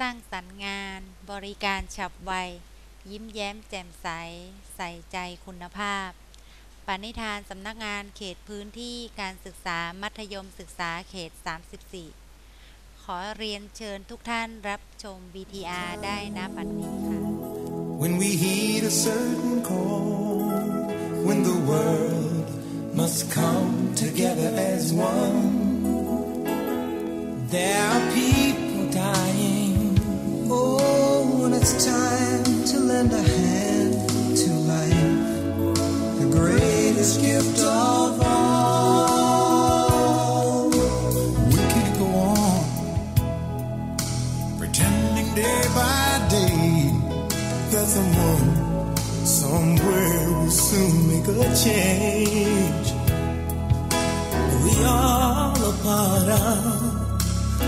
สร้างสรรค์งาน บริการฉับไว ยิ้มแย้มแจ่มใส ใส่ใจคุณภาพ ปณิธานสำนักงานเขตพื้นที่การศึกษามัธยมศึกษาเขต 34 ขอเรียนเชิญทุกท่านรับชม VTR ได้นะบัดนี้ค่ะ When we heed a certain call, when the world must come together as one, there are people it's time to lend a hand to life, the greatest gift of all. We can't go on pretending day by day that someone somewhere will soon make a change. We are all a part of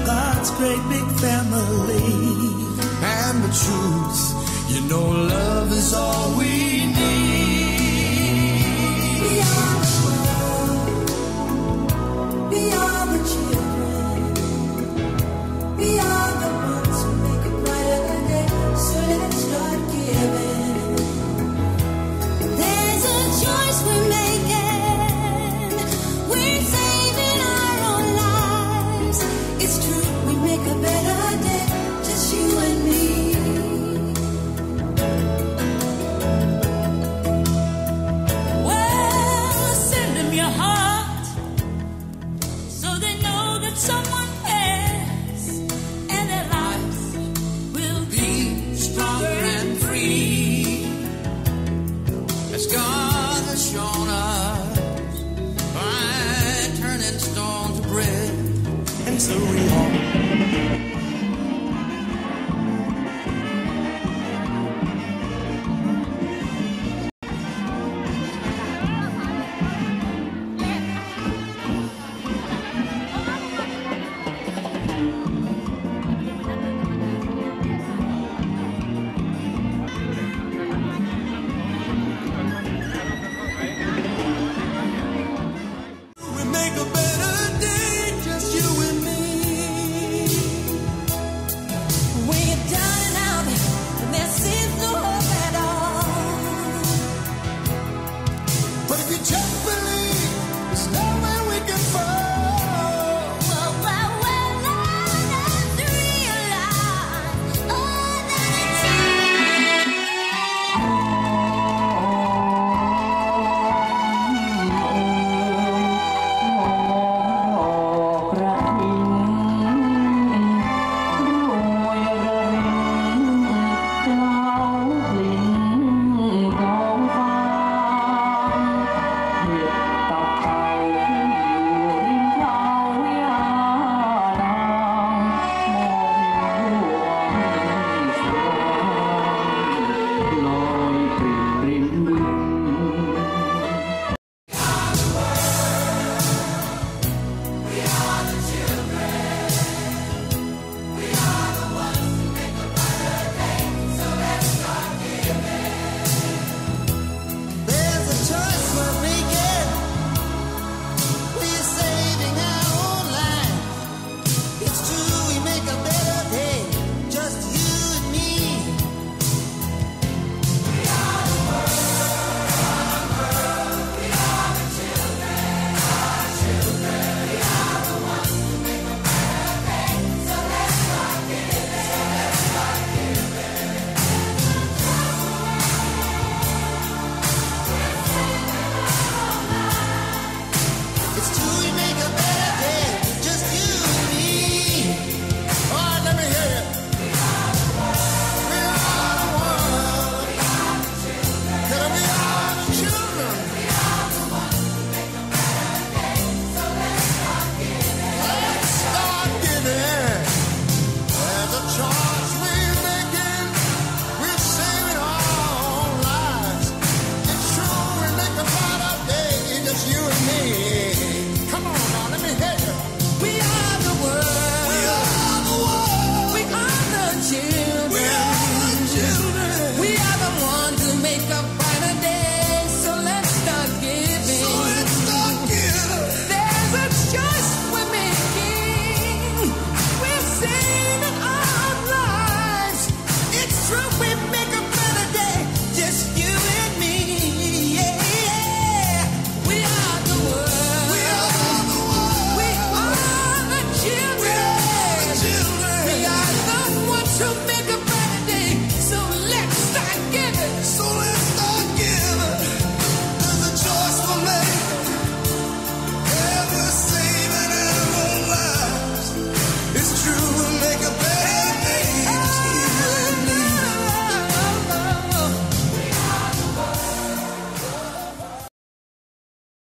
God's great big family and the truth. You know, love is all we need. and real.